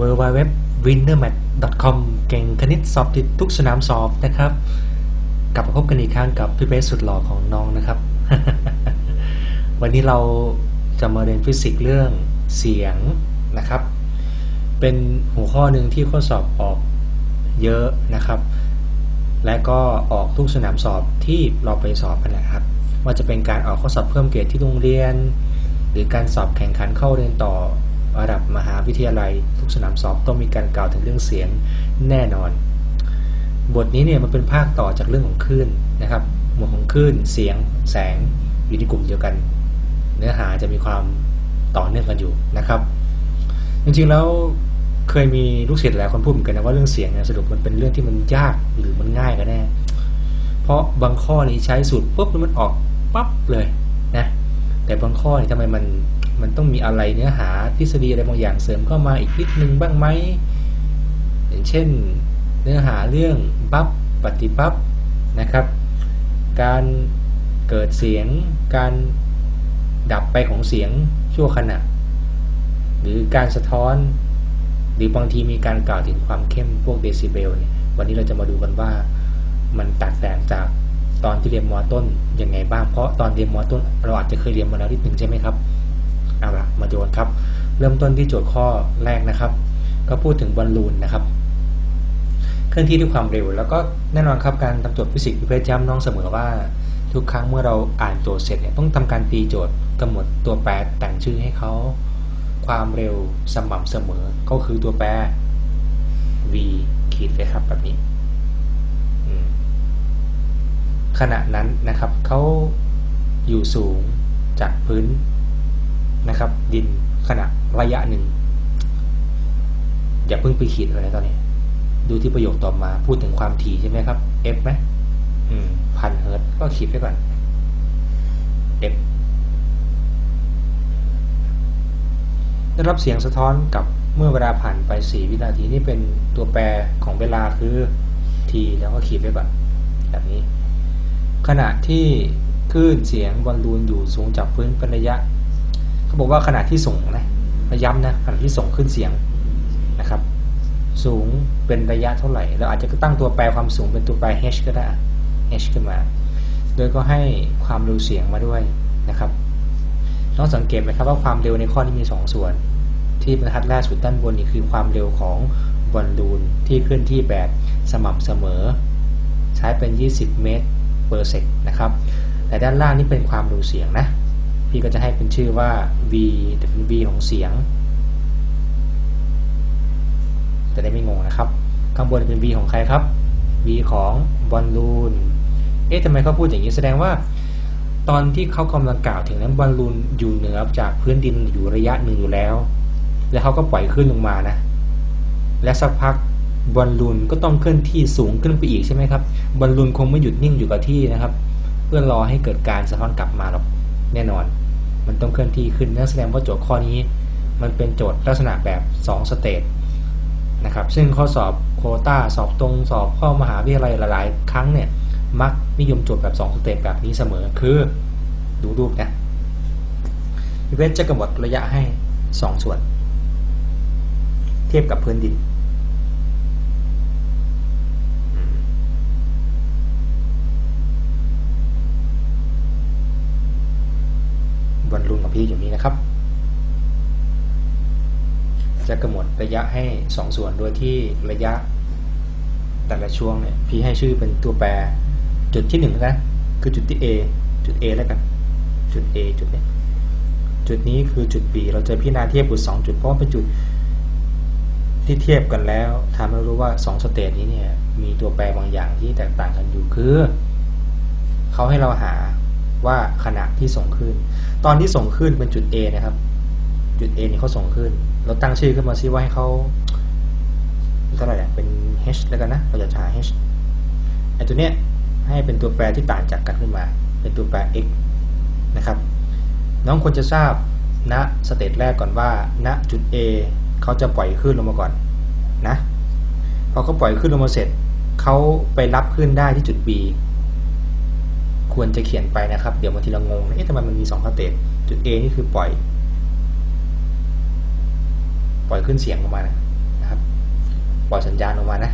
w w w w i n n e r m a t c o m เก่งคณิตสอบติดทุกสนามสอบนะครับ กลับมาพบกันอีกครั้งกับพี่เบสสุดหล่อของน้องนะครับ วันนี้เราจะมาเรียนฟิสิกส์เรื่องเสียงนะครับ เป็นหัวข้อหนึ่งที่ข้อสอบออกเยอะนะครับ และก็ออกทุกสนามสอบที่เราไปสอบกันนะครับ ว่าจะเป็นการออกข้อสอบเพิ่มเกรดที่โรงเรียน หรือการสอบแข่งขันเข้าเรียนต่อ วิทยาลัย ทุกสนามสอบต้องมีการกล่าวถึงเรื่องเสียงแน่นอน บทนี้เนี่ยมันเป็นภาคต่อจากเรื่องของคลื่นนะครับ หมวดของคลื่น เสียง แสง อยู่ในกลุ่มเดียวกัน เนื้อหาจะมีความต่อเนื่องกันอยู่นะครับ จริงๆแล้วเคยมีลูกศิษย์หลายคนพูดเหมือนกันนะว่าเรื่องเสียงเนี่ยสรุปมันเป็นเรื่องที่มันยากหรือมันง่ายกันแน่ เพราะบางข้อนี้ใช้สูตรปุ๊บมันออกปั๊บเลยนะ แต่บางข้อนี่ทำไมมัน มันต้องมีอะไรเนื้อหาทฤษฎีอะไรบางอย่างเสริมเข้ามาอีกนิดนึงบ้างไหมอย่างเช่นเนื้อหาเรื่องบัฟปฏิบัฟนะครับ การเกิดเสียง การดับไปของเสียงชั่วขณะ หรือการสะท้อน หรือบางทีมีการกล่าวถึงความเข้มพวกเดซิเบลเนี่ยวันนี้เราจะมาดูกันว่ามันแตกต่างจากตอนที่เรียนมอต้นยังไงบ้างเพราะตอนเรียนมอต้นเราอาจจะเคยเรียนมาแล้วนิดหนึ่งใช่ไหมครับ เอาละมาดูกันครับ เริ่มต้นที่โจทย์ข้อแรกนะครับ ก็พูดถึงบอลลูนนะครับ เคลื่อนที่ด้วยความเร็ว แล้วก็แน่นอนครับการทำโจทย์ฟิสิกส์พี่เพชรย้ำน้องเสมอว่า ทุกครั้งเมื่อเราอ่านโจทย์เสร็จเนี่ยต้องทำการตีโจทย์กำหนดตัวแปรแต่งชื่อให้เขา ความเร็วสม่ำเสมอ ก็คือตัวแปร v ขีดเลยครับแบบนี้ขณะนั้นนะครับเขาอยู่สูงจากพื้น นะครับ ดินขณะระยะหนึ่ง อย่าเพิ่งไปขีดอะไรตอนนี้ ดูที่ประโยคต่อมา พูดถึงความถี่ใช่ไหมครับ f ไหมพันเฮิร์ตก็ขีดไว้ก่อน f ได้รับเสียงสะท้อนกับเมื่อเวลาผ่านไป 4 วินาทีนี่เป็นตัวแปรของเวลาคือ t แล้วก็ขีดไว้ก่อน แบบนี้ ขณะที่คลื่นเสียงบอลลูนอยู่สูงจากพื้นเป็นระยะ เขาบอกว่าขณะที่ส่งนะย้ำนะขณะที่ส่งขึ้นเสียงนะครับ สูงเป็นระยะเท่าไหร่ เราอาจจะตั้งตัวแปรความสูงเป็นตัวแปร h ก็ได้ h ขึ้นมา โดยก็ให้ความเร็วเสียงมาด้วยนะครับต้องสังเกตไหมครับว่าความเร็วในข้อนี้มี 2 ส่วน ที่บรรทัดแรกสุดด้านบนนี่คือความเร็วของบอลลูนที่เคลื่อนที่แบบสม่ำเสมอ ใช้เป็น 20 เมตร per sec นะครับแต่ด้านล่างนี่เป็นความเร็วเสียงนะ พี่ก็จะให้เป็นชื่อว่า v แต่เป็น v ของเสียง จะได้ไม่งงนะครับ ข้างบนเป็น v ของใครครับ v ของบอลลูน เอ๊ะทำไมเขาพูดอย่างนี้แสดงว่า ตอนที่เขากำลังกล่าวถึงนั้นบอลลูนอยู่เหนือจากพื้นดินอยู่ระยะหนึ่งอยู่แล้ว แล้วเขาก็ปล่อยขึ้นลงมานะ และสักพักบอลลูนก็ต้องเคลื่อนที่สูงขึ้นไปอีกใช่ไหมครับ บอลลูนคงไม่หยุดนิ่งอยู่กับที่นะครับ เพื่อรอให้เกิดการสะท้อนกลับมาหรอก แน่นอน มันต้องเคลื่อนที่ขึ้นนั่นแสดงว่าโจทย์ข้อนี้ มันเป็นโจทย์ลักษณะแบบ2สเตจนะครับซึ่งข้อสอบโควตาสอบตรงสอบข้ามหาวิทยาลัยหลาย ๆ ครั้งเนี่ยมักนิยมโจทย์แบบ2สเตจแบบนี้เสมอคือดูรูปนะเวทจะกำหนดระยะให้ 2 ส่วน เทียบกับพื้นดิน บอลลูน ของพี่อยู่นี้นะครับ จะกำหนดระยะให้ 2 ส่วนโดยที่ระยะ แต่ละช่วงเนี่ยพี่ให้ชื่อเป็นตัวแปรจุดที่1นนะคือจุดที่ A จุด A แล้วกัน จุด A จุดนี้จุดนี้คือจุด B เราจะพิจารณาเทียบบุตร2จุดเพราะเป็นจุดที่เทียบกันแล้วทำให้รู้ว่า 2 สเตจนี้เนี่ยมีตัวแปรบางอย่างที่แตกต่างกันอยู่คือเขาให้เราหาว่าขณะที่ส่งขึ้น ตอนที่ส่งขึ้นเป็นจุด A นะครับ จุด A นี่เขาส่งขึ้น เราตั้งชื่อขึ้นมาซิว่าให้เขาเท่าไหร่เป็น h แล้วกันนะ เราจะหา h ไอตัวเนี้ยให้เป็นตัวแปรที่ต่างจากกันขึ้นมา เป็นตัวแปร x นะครับ น้องควรจะทราบณสเตจแรกก่อนว่าณจุด A เขาจะปล่อยขึ้นลงมาก่อนนะพอเขาปล่อยขึ้นลงมาเสร็จเขาไปรับขึ้นได้ที่จุด B ควรจะเขียนไปนะครับ เดี๋ยวบางทีเรางง เอ๊ะทำไมมันมี2สเตจจุด A นี่คือปล่อย ปล่อยขึ้นเสียงออกมานะครับ ปล่อยสัญญาณออกมานะ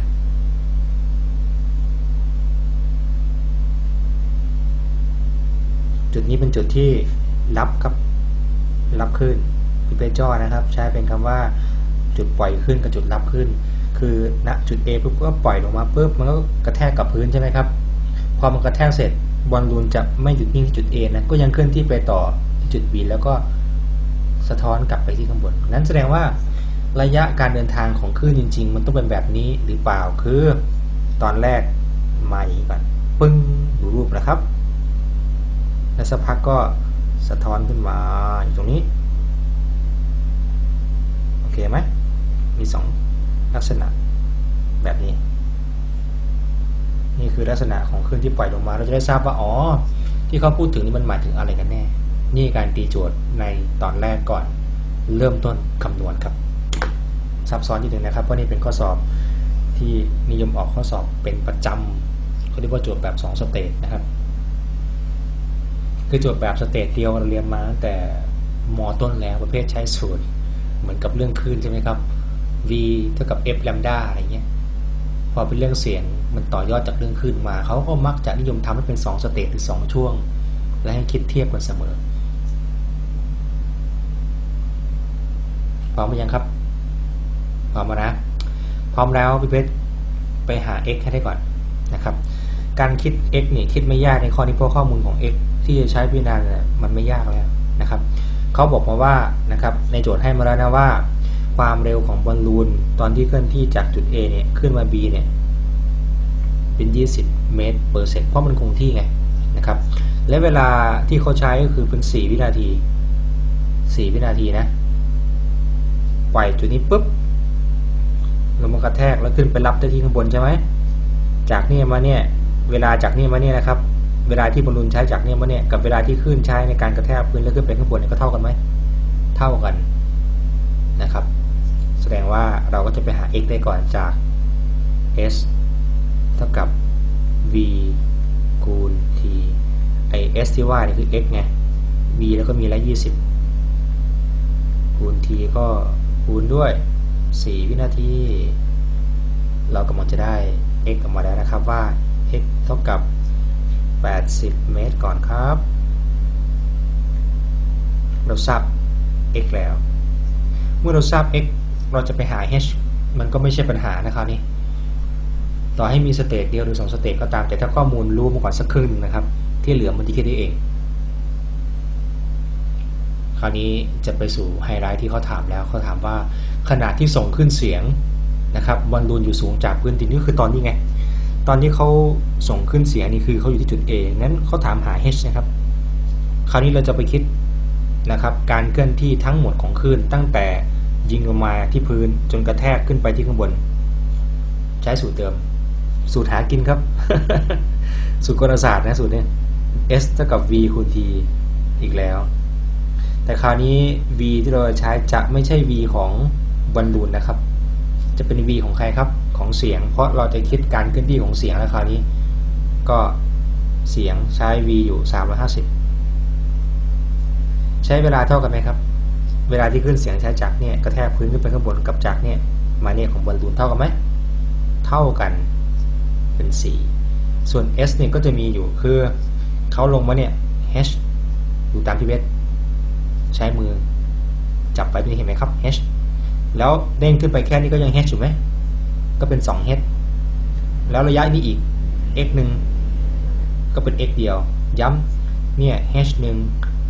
จุดนี้เป็นจุดที่รับครับ รับขึ้นพี่เปจอนะครับ ใช้เป็นคำว่าจุดปล่อยขึ้นกับจุดรับขึ้น คือณจุด A ปุ๊บก็ปล่อยลงมาปุ๊บมันก็กระแทกกับพื้นใช่ไหมครับ พอมันกระแทกเสร็จ บอลลูนจะไม่หยุดนิ่งที่จุด A นะก็ยังเคลื่อนที่ไปต่อที่จุด B แล้วก็สะท้อนกลับไปที่ข้างบน นั้นแสดงว่าระยะการเดินทางของคลื่นจริง ๆ มันต้องเป็นแบบนี้หรือเปล่าคือตอนแรกมาอย่างนี้ก่อนปึ้งดูรูปนะครับ แล้วสักพักก็สะท้อนขึ้นมาอยู่ตรงนี้ โอเคไหมมีสองลักษณะแบบนี้ นี่คือลักษณะของคลื่นที่ปล่อยลงมา เราจะได้ทราบว่าอ๋อ ที่เขาพูดถึงนี่มันหมายถึงอะไรกันแน่ นี่การตีโจทย์ในตอนแรกก่อน เริ่มต้นคำนวณครับ ซับซ้อนนิดนึงนะครับเพราะนี่เป็นข้อสอบที่นิยมออกข้อสอบเป็นประจำเขาเรียกว่าโจทย์แบบ 2 สเตจนะครับ คือโจทย์แบบสเตจเดียวเราเรียนมาตั้งแต่มต้นแล้วประเภทใช้สูตร เหมือนกับเรื่องคลื่นใช่ไหมครับ v เท่ากับ f แลมดาอะไรเงี้ย พอเป็นเรื่องเสียงมันต่อยอดจากเรื่องคลื่นมา เขาก็มักจะนิยมทำให้เป็น2สเตจหรือ2ช่วง และให้คิดเทียบกันเสมอพร้อมหรือยังครับพร้อมแล้วนะพร้อมแล้วพี่เพชรไปหา x ให้ได้ก่อนนะครับ การคิด x นี่คิดไม่ยากในข้อนี้เพราะข้อมูลของ x ที่จะใช้พิจารณาเนี่ยมันไม่ยากแล้วนะครับเขาบอกมาว่านะครับในโจทย์ให้มาแล้วนะว่า ความเร็วของบอลลูนตอนที่เคลื่อนที่จากจุด A เนี่ยขึ้นมา B เนี่ยเป็น 20 เมตรเปอร์เซ็นต์เพราะมันคงที่ไงนะครับและเวลาที่เขาใช้ก็คือเป็น 4 วินาที 4 วินาทีนะปล่อยจุดนี้ปุ๊บลงมากระแทกแล้วขึ้นไปรับได้ที่ข้างบนใช่ไหมจากนี่มาเนี่ยเวลาจากนี่มาเนี่ยนะครับเวลาที่บอลลูนใช้จากเนี่ยมาเนี่ยกับเวลาที่ขึ้นใช้ในการกระแทกพื้นแล้วขึ้นไปข้างบนเนี่ยก็เท่ากันไหมเท่ากันนะครับ สดงว่าเราก็จะไปหา x ได้ก่อนจาก s เท่ากับ v คูณ t ไอ s ที่ว่านี่คือ x ไง v แล้วก็มีละ20 คูณ t ก็คูณด้วย 4 วินาที เรากำลังจะได้ x ออกมาแล้วนะครับว่า x เท่ากับ 80 เมตรก่อนครับ เราทราบ x แล้ว เมื่อเราทราบ x เราจะไปหา h มันก็ไม่ใช่ปัญหานะครับนี่ต่อให้มีสเตจเดียวหรือ2สเตจก็ตาม แต่ถ้าข้อมูลรู้มาก่อนสักครึ่งนะครับ ที่เหลือมันจะคิดได้เอง คราวนี้จะไปสู่ไฮไลท์ที่เขาถามแล้วเขาถามว่าขณะที่ส่งขึ้นเสียงนะครับบอลลูนอยู่สูงจากพื้นดินนี่คือตอนนี้ไง ตอนที่เขาส่งขึ้นเสียงนี่คือเขาอยู่ที่จุด A นั้นเขาถามหา h นะครับ คราวนี้เราจะไปคิดนะครับ การเคลื่อนที่ทั้งหมดของคลื่นตั้งแต่ ยิงลงมาที่พื้นจนกระแทกขึ้นไปที่ข้างบน ใช้สูตรเดิม สูตรหากินครับ สูตรกลศาสตร์นะสูตรเนี้ย s เท่ากับ v คูณ t อีกแล้ว แต่คราวนี้ v ที่เราใช้จะไม่ใช่ v ของบอลลูนนะครับ จะเป็น v ของใครครับ ของเสียง เพราะเราจะคิดการเคลื่อนที่ของเสียงแล้วคราวนี้ ก็เสียงใช้ v อยู่ 350 ใช้เวลาเท่ากันไหมครับ เวลาที่ขึ้นเสียงใช้จากเนี่ยกระแทกพื้นขึ้นไปข้างบนกับจากเนี่ยมาเนี่ยของบอลลูนเท่ากันไหมเท่ากันเป็น 4 ส่วน s เนี่ยก็จะมีอยู่คือเขาลงมาเนี่ย h อยู่ตามที่เวทใช้มือจับไว้ตรงนี้เห็นไหมครับ h แล้วเด้งขึ้นไปแค่นี้ก็ยัง h อยู่ไหมก็เป็น 2h แล้วระยะนี้อีก x หนึ่งก็เป็น x เดียว ย้ำเนี่ย h หนึ่ง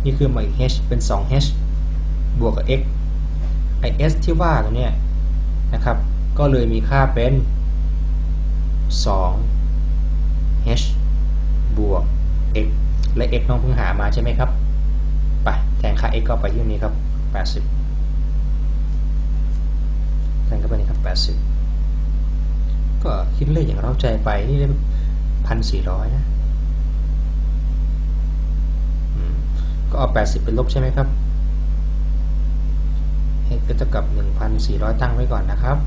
นี่คือมาอีก h เป็น 2h บวกกับ x ไอ s ที่ว่าตรงเนี้ยนะครับก็เลยมีค่าเป็น 2h บวก x และ x น้องเพิ่งหามาใช่ไหมครับ ไปแทนค่า x ก็ไปที่นี้ครับ 80 แทนเข้าไปนี่ครับ 80 ก็คิดเลขอย่างเราใจไปนี่ได้พันสี่ร้อยนะก็เอา 80 เป็นลบใช่ไหมครับ x ก็จะกับ 1,400 ตั้งไว้ก่อนนะครับ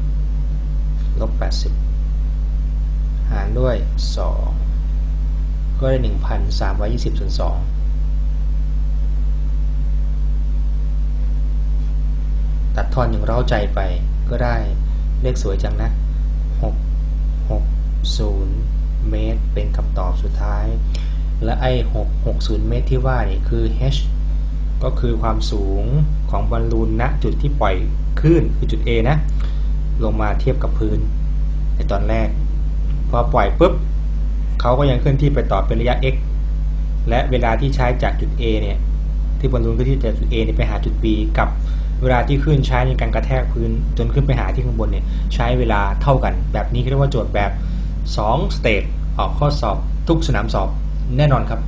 ลบ 80 หารด้วย 2 ก็ได้ 1,320ส่วน2ตัดทอนอย่างเร้าใจไปก็ได้เลขสวยจังนะ60เมตร เป็นคำตอบสุดท้าย และไอ้ 6 60 เมตรที่ว่านี่คือ h ก็คือความสูง ของบอลลูนณจุดที่ปล่อยคลื่นคือจุด A นะ ลงมาเทียบกับพื้น ในตอนแรก พอปล่อยปุ๊บเขาก็ยังเคลื่อนที่ไปต่อเป็นระยะ x และเวลาที่ใช้จากจุด A เนี่ยที่บอลลูนเคลื่อนที่จากจุด A เนี่ยไปหาจุด B กับเวลาที่ขึ้นใช้ในการกระแทกพื้นจนขึ้นไปหาที่ข้างบนเนี่ยใช้เวลาเท่ากัน แบบนี้เรียกว่าโจทย์แบบ 2 สเตจออกข้อสอบทุกสนามสอบแน่นอนครับ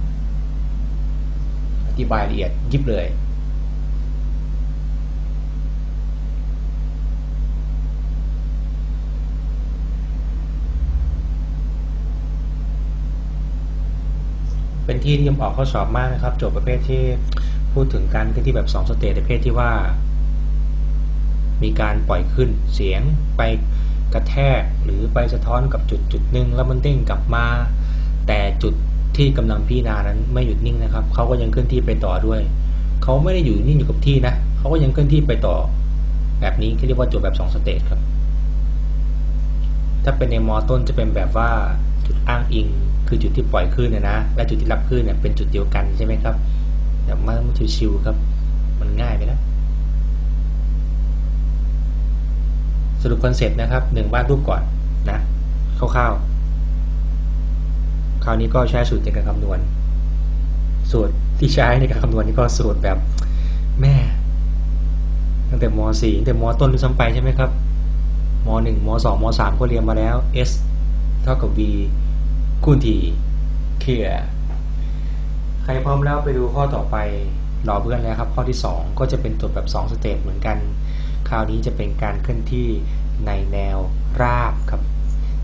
อธิบายละเอียดยิบเลย เป็นที่นิยมออกข้อสอบมากนะครับโจทย์ประเภทที่พูดถึงการเคลื่อนที่แบบ 2 สเตจประเภทที่ว่า มีการปล่อยขึ้นเสียงไปกระแทกหรือไปสะท้อนกับจุดจุดหนึ่งแล้วมันเด้งกลับมา แต่จุดที่กำลังพิจารณานั้นไม่หยุดนิ่งนะครับเขาก็ยังเคลื่อนที่ไปต่อด้วยเขาไม่ได้อยู่นิ่งอยู่กับที่นะเขาก็ยังเคลื่อนที่ไปต่อ แบบนี้ที่เรียกว่าโจทย์แบบ 2 สเตจครับ ถ้าเป็นในมอต้นจะเป็นแบบว่าจุดอ้างอิง คือจุดที่ปล่อยคลื่นเนี่ยนะ และจุดที่รับคลื่นเนี่ยเป็นจุดเดียวกันใช่ไหมครับแต่มันชิวๆครับ มันง่ายไปแล้วสรุปคอนเซ็ปต์นะครับหนึ่งวาดรูปก่อนนะคร่าวๆคราวนี้ก็ใช้สูตรในการคำนวณ สูตรที่ใช้ในการคำนวณนี่ก็สูตรแบบแม่ตั้งแต่ม .4 ตั้งแต่ม ต้นซ้ำไปใช่ไหมครับม .1 ม .2 ม .3 ก็เรียนมาแล้ว s เท่ากับ v คูณ t เคลียใครพร้อมแล้วไปดูข้อต่อไปรอเพื่อนแล้วครับ ข้อที่ 2 ก็จะเป็นตัวแบบ 2 สเตจเหมือนกัน คราวนี้จะเป็นการเคลื่อนที่ในแนวราบครับ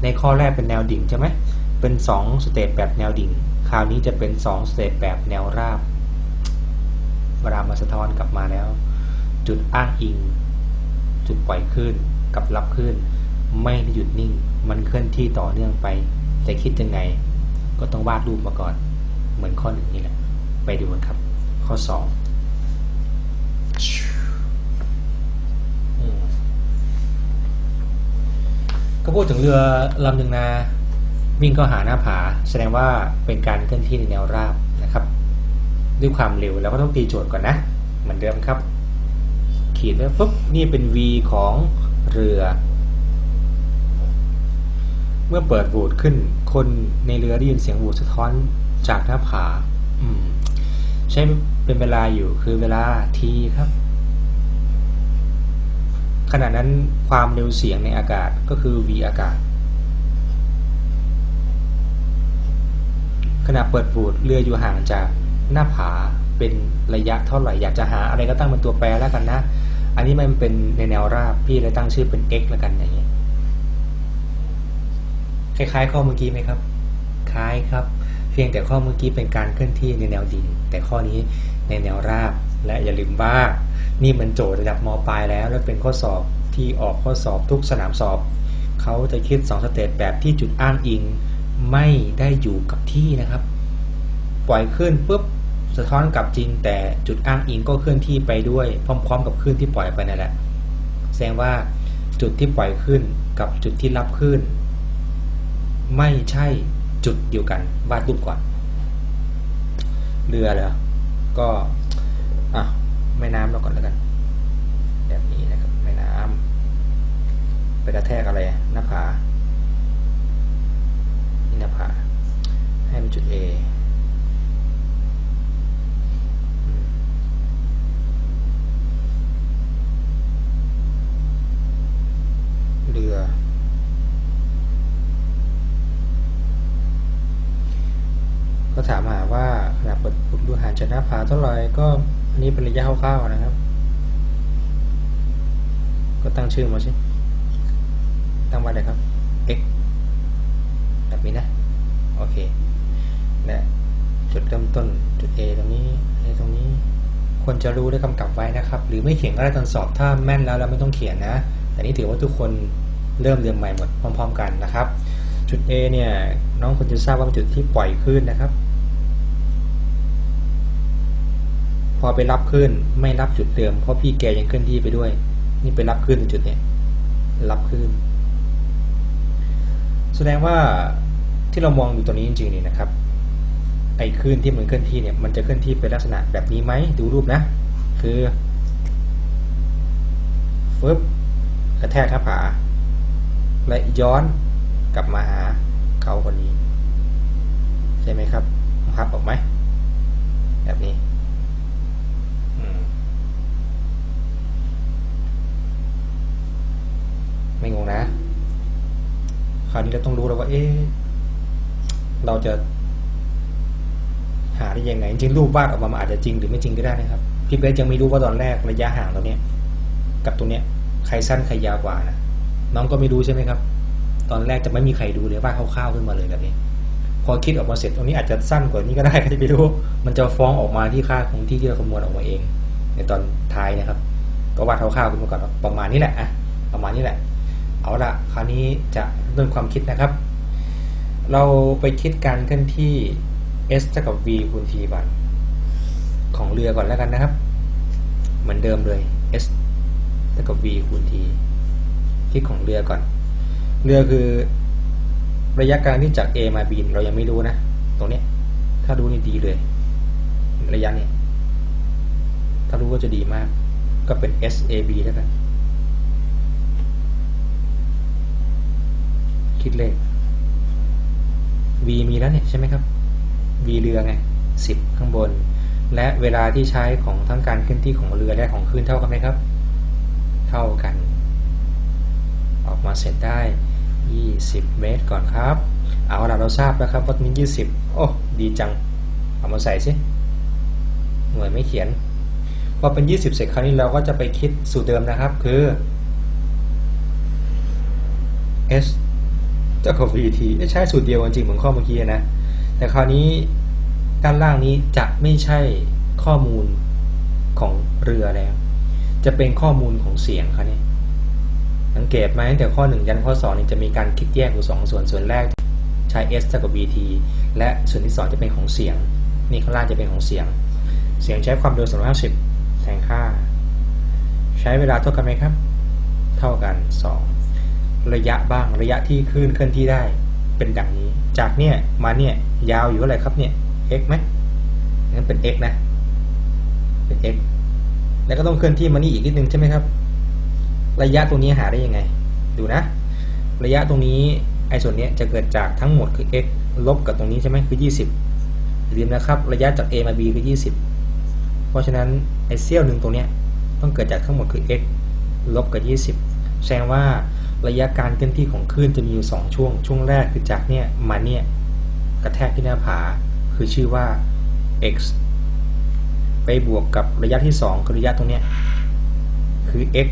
ในข้อแรกเป็นแนวดิ่งใช่ไหมเป็น 2 สเตจแบบแนวดิ่ง คราวนี้จะเป็น 2 สเตจแบบแนวราบเวลามาสะท้อนกลับมาแล้ว จุดอ้างอิง จุดปล่อยคลื่นกับรับคลื่นไม่ได้หยุดนิ่ง มันเคลื่อนที่ต่อเนื่องไป จะคิดยังไง ก็ต้องวาดรูปมาก่อน เหมือนข้อหนึ่งนี่แหละ ไปดูกันครับ ข้อสองก็พูดถึงเรือลำหนึ่งนะวิ่งก็หาหน้าผา แสดงว่าเป็นการเคลื่อนที่ในแนวราบนะครับ ด้วยความเร็วแล้วก็ต้องตีโจทย์ก่อนนะ เหมือนเดิมครับ ขีดไว้ปุ๊บนี่เป็น v ของเรือ เมื่อเปิดวูดขึ้น คนในเรือได้ยินเสียงวูดสะท้อนจากหน้าผา อืม ใช้เป็นเวลาอยู่คือเวลา t ครับ ขณะนั้นความเร็วเสียงในอากาศก็คือ v อากาศ ขณะเปิดวูดเรืออยู่ห่างจากหน้าผาเป็นระยะเท่าไหร่อยากจะหาอะไรก็ตั้งเป็นตัวแปรแล้วกันนะ อันนี้มันเป็นในแนวราบพี่เลยตั้งชื่อเป็น x แล้วกันอย่างเงี้ย คล้ายๆ ข้อเมื่อกี้ไหมครับ คล้ายครับ เพียงแต่ข้อเมื่อกี้เป็นการเคลื่อนที่ในแนวดิ่งแต่ข้อนี้ในแนวราบ และอย่าลืมว่า นี่มันโจทย์ระดับมปลายแล้ว และเป็นข้อสอบที่ออกข้อสอบทุกสนามสอบ เขาจะคิด2สเตจแบบที่จุดอ้างอิงไม่ได้อยู่กับที่นะครับ ปล่อยขึ้นปุ๊บสะท้อนกลับจริง แต่จุดอ้างอิงก็เคลื่อนที่ไปด้วยพร้อมๆ กับคลื่นที่ปล่อยไปนั่นแหละแสดงว่าจุดที่ปล่อยขึ้นกับจุดที่รับขึ้น ไม่ใช่จุดเดียวกันวาดรูปก่อน เรือเหรอก็อะแม่น้ำเราก่อนแล้วกัน แบบนี้นะครับแม่น้ำไปกระแทกอะไรหน้าผานี่หน้าผาให้มันจุด A อืมเรือ ก็ถามหาว่าขนาดเปิดปุ่มดูห่าง จากหน้าผาเท่าไหร่ก็อันนี้เป็นระยะคร่าวๆนะครับ ก็ตั้งชื่อมาสิตั้งว่าอะไรครับ x แบบนี้นะ โอเคและจุดเริ่มต้นจุด A ตรงนี้ A ตรงนี้ควรจะรู้และกำกับไว้นะครับ หรือไม่เขียนก็ได้ตอนสอบถ้าแม่นแล้วเราไม่ต้องเขียนนะ แต่นี่ถือว่าทุกคนเริ่มเรียนใหม่หมดพร้อม ๆ กันนะครับ จุด A เนี่ยน้องควรจะทราบว่าเป็นจุดที่ปล่อยคลื่นนะครับ พอไปรับคลื่นไม่รับจุดเดิมเพราะพี่แกยังเคลื่อนที่ไปด้วย นี่ไปรับคลื่นจุดเนี้ยรับคลื่นแสดงว่าที่เรามองอยู่ตัวนี้จริงๆนี่นะครับไอ้คลื่นที่มันเคลื่อนที่เนี่ยมันจะเคลื่อนที่เป็นลักษณะแบบนี้ไหมดูรูปนะ คือฟึบกระแทกหน้าผา และย้อนกลับมาหาเขาคนนี้ ใช่ไหมครับภาพออกไหมแบบนี้อืม ไม่งงนะ คราวนี้เราต้องรู้แล้วว่า เอ๊ะเราจะ หาได้ยังไง จริงรูปวาดออกมาอาจจะจริงหรือไม่จริงก็ได้นะครับ พี่เบสยังไม่รู้ว่าตอนแรกระยะห่างตรงเนี้ยกับตรงเนี้ยใครสั้นใครยาวกว่านะน้องก็ไม่รู้ใช่ไหมครับ ตอนแรกจะไม่มีใครดูเลยวาดคร่าวๆขึ้นมาเลยแบบนี้ พอคิดออกมาเสร็จตรงนี้อาจจะสั้นกว่านี้ก็ได้ใครจะไปรู้ มันจะฟ้องออกมาที่ค่าคงที่ที่เราคำนวณออกมาเอง ในตอนท้ายนะครับ ก็วาดคร่าวๆขึ้นมาก่อนว่าประมาณนี้แหละอะประมาณนี้แหละ เอาละคราวนี้จะเริ่มความคิดนะครับ เราไปคิดการเคลื่อนที่ s เท่ากับ v คูณ t บันของเรือก่อนแล้วกันนะครับ เหมือนเดิมเลย s เท่ากับ v คูณ t คิดของเรือก่อน เรือคือระยะการที่จาก a มา b เรายังไม่รู้นะ ตรงนี้ถ้ารู้นี่ดีเลย ระยะนี้ถ้ารู้ก็จะดีมาก ก็เป็น s a b แล้วกัน คิดเลข v มีแล้วเนี่ยใช่ไหมครับ v เรือไง10ข้างบน และเวลาที่ใช้ของทั้งการเคลื่อนที่ของเรือและของคลื่นเท่ากันไหมครับ เท่ากัน ออกมาเสร็จได้ 20 เมตรก่อนครับ เอาละเราทราบแล้วครับว่ามี20 โอ้ ดีจัง เอามาใส่สิหน่วยไม่เขียนพอเป็น 20 เสร็จคราวนี้เราก็จะไปคิดสูตรเดิมนะครับคือ s เจ้ากับ vt ใช้สูตรเดียวกันจริงเหมือนข้อเมื่อกี้นะ แต่คราวนี้ด้านล่างนี้จะไม่ใช่ข้อมูลของเรือแล้ว จะเป็นข้อมูลของเสียงครับเนี่ยสังเกตไหมตั้งแต่ข้อ 1 ยันข้อ2นี่จะมีการคิดแยกอยู่2ส่วนส่วนแรกใช้ s เท่ากับ vt และส่วนที่ 2 จะเป็นของเสียง นี่ข้างล่างจะเป็นของเสียง เสียงใช้ความเร็ว250แสงค่า ใช้เวลาเท่ากันไหมครับ เท่ากัน 2 ระยะบ้างระยะที่คลื่นเคลื่อนที่ได้ เป็นดังนี้ จากเนี่ยมาเนี่ยยาวอยู่เท่าไหร่ครับเนี่ย x ไหมงั้นเป็น x นะ เป็น x แล้วก็ต้องเคลื่อนที่มานี่อีกนิดนึงใช่ไหมครับ ระยะตรงนี้หาได้ยังไง ดูนะ ระยะตรงนี้ไอ้ส่วนนี้จะเกิดจากทั้งหมดคือ x ลบกับตรงนี้ใช่ไหมคือ 20อย่าลืมนะครับ ระยะจาก a มา b คือ 20 เพราะฉะนั้นไอ้เสี้ยวหนึ่งตรงเนี้ยต้องเกิดจากทั้งหมดคือ x ลบกับ 20 แสดงว่า ระยะการเคลื่อนที่ของคลื่นจะมีอยู่ 2 ช่วง ช่วงแรกคือจากเนี่ยมาเนี่ยกระแทกที่หน้าผา คือชื่อว่า x ไปบวกกับระยะที่2คือระยะตรงเนี้ยคือ x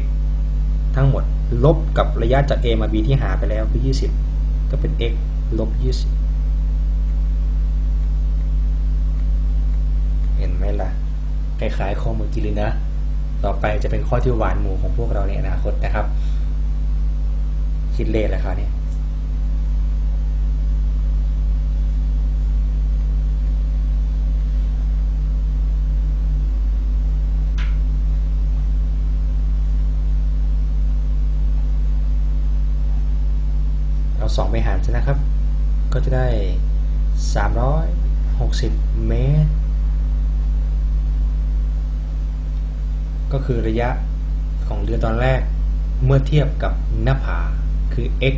ทั้งหมดลบกับระยะจาก a มา b ที่หาไปแล้วคือ 20 ก็เป็น x ลบ 20 เห็นไหมล่ะคล้ายๆข้อมือกี้เลยนะ ต่อไปจะเป็นข้อที่หวานหมูของพวกเราในอนาคตนะครับ คิดเลขแล้วครับเนี่ยเอาสองไปหารชนะครับ ก็จะได้ 360 เมตร ก็คือระยะของเรือตอนแรกเมื่อเทียบกับหน้าผา คือ x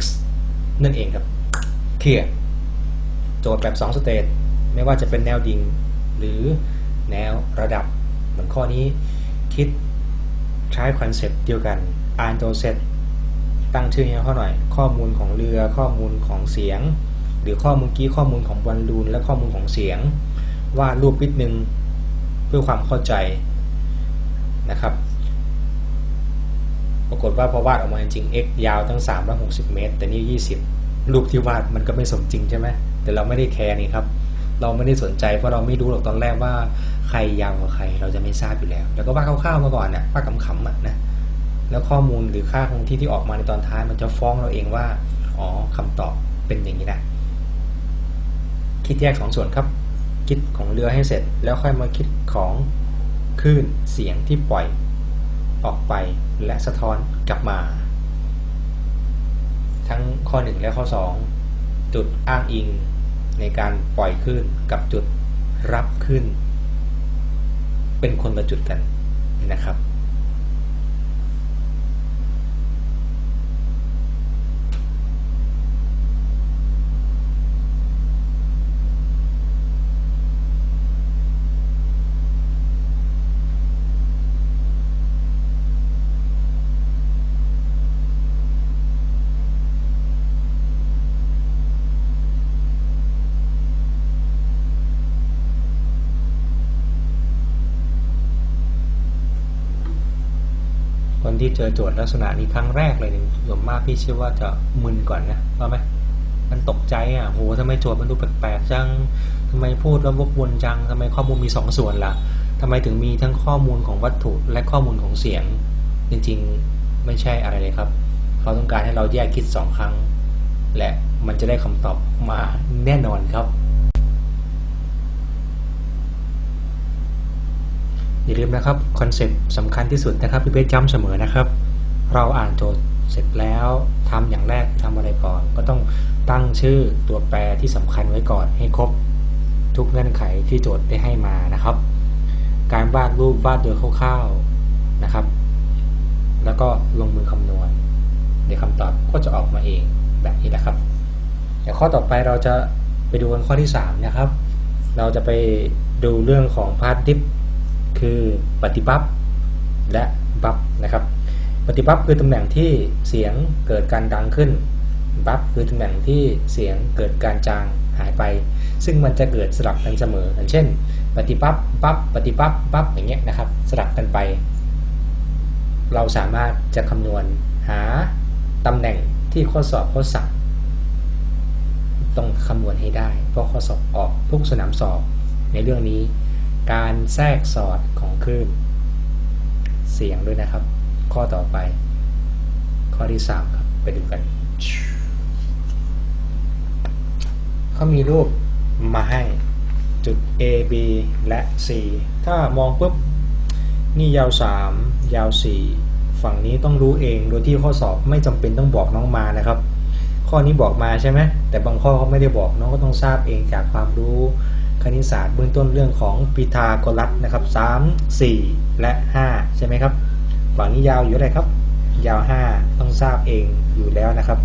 นั่นเองครับเคลียร์โจทย์แบบ2สเตจไม่ว่าจะเป็นแนวดิ่ง หรือแนวระดับเหมือนข้อนี้คิดใช้คอนเซปต์เดียวกัน อ่านตัวเสร็จ ตั้งชื่อให้เขาหน่อย ข้อมูลของเรือข้อมูลของเสียง หรือข้อมูลกี้ข้อมูลของบอลลูน และข้อมูลของเสียงวาดรูปนิดนึงเพื่อความเข้าใจนะครับ ปรากฏว่าพอวาดออกมาจริง x ยาวตั้ง 360 เมตร แต่นี่ 20 รูปที่วาดมันก็ไม่สมจริงใช่ไหมแต่เราไม่ได้แคร์นี่ครับ เราไม่ได้สนใจเพราะเราไม่รู้หรอกตอนแรกว่าใครยาวกว่าใครเราจะไม่ทราบอยู่แล้ว แล้วก็วาดคร่าวๆมาก่อนนะ่ะวาดขำๆอะนะแล้วข้อมูลหรือค่าคงที่ที่ออกมาในตอนท้ายมันจะฟ้องเราเองว่าอ๋อคำตอบเป็นอย่างนี้นะคิดแยกสองส่วนครับ คิดของเรือให้เสร็จ แล้วค่อยมาคิดของคลื่นเสียงที่ปล่อย ออกไปและสะท้อนกลับมา ทั้งข้อ 1 และข้อ 2 จุดอ้างอิงในการปล่อยขึ้นกับจุดรับขึ้น เป็นคนละจุดกันนะครับ คนที่เจอโจทย์ลักษณะนี้ครั้งแรกเลยเนี่ยส่วนมากพี่เชื่อว่าจะมึนก่อนนะว่าไหมมันตกใจอะโหทำไมโจทย์มันดูแปลกๆจังทำไมพูดแล้ววกวนจังทำไมข้อมูลมีสองส่วนล่ะทำไมถึงมีทั้งข้อมูลของวัตถุและข้อมูลของเสียง จริงๆไม่ใช่อะไรเลยครับเขาต้องการให้เราแยกคิดสองครั้ง และมันจะได้คำตอบมาแน่นอนครับ อย่าลืมนะครับคอนเซปต์สำคัญที่สุดนะครับพี่เบสย้ำเสมอนะครับ เราอ่านโจทย์เสร็จแล้วทำอย่างแรกทำอะไรก่อน ก็ต้องตั้งชื่อตัวแปรที่สำคัญไว้ก่อนให้ครบทุกเงื่อนไขที่โจทย์ได้ให้มานะครับ การวาดรูปวาดโดยคร่าวๆนะครับ แล้วก็ลงมือคำนวณเดี๋ยวคำตอบก็จะออกมาเองแบบนี้นะครับเดี๋ยวข้อต่อไปเราจะไปดูกันข้อที่3นะครับ เราจะไปดูเรื่องของพาร์ทดิฟ คือปฏิบัติและบัฟนะครับ ปฏิบัติคือตำแหน่งที่เสียงเกิดการดังขึ้น บัฟคือตำแหน่งที่เสียงเกิดการจางหายไป ซึ่งมันจะเกิดสลับกันเสมออย่างเช่น ปฏิบัติบัฟปฏิบัติบัฟอย่างเงี้ยนะครับ สลับกันไป เราสามารถจะคำนวณหาตำแหน่งที่ข้อสอบเขาสั่งต้องคำนวณให้ได้ เพราะข้อสอบออกทุกสนามสอบในเรื่องนี้ การแทรกสอดของคลื่น เสียงด้วยนะครับ ข้อต่อไป ข้อที่ 3 ครับ ไปดูกันเขามีรูปมาให้จุด A B และ C ถ้ามองปุ๊บ นี่ยาว 3 ยาว 4 ฝั่งนี้ต้องรู้เองโดยที่ข้อสอบไม่จำเป็นต้องบอกน้องมานะครับ ข้อนี้บอกมาใช่ไหมแต่บางข้อเขาไม่ได้บอกน้องก็ต้องทราบเองจากความรู้ ณิตศาสตร์เบื้องต้นเรื่องของพีทาโกรัสนะครับ3 4และ5ใช่ไหมครับฝั่งนี้ยาวอยู่อะไรครับ ยาว5ต้องทราบเองอยู่แล้วนะครับ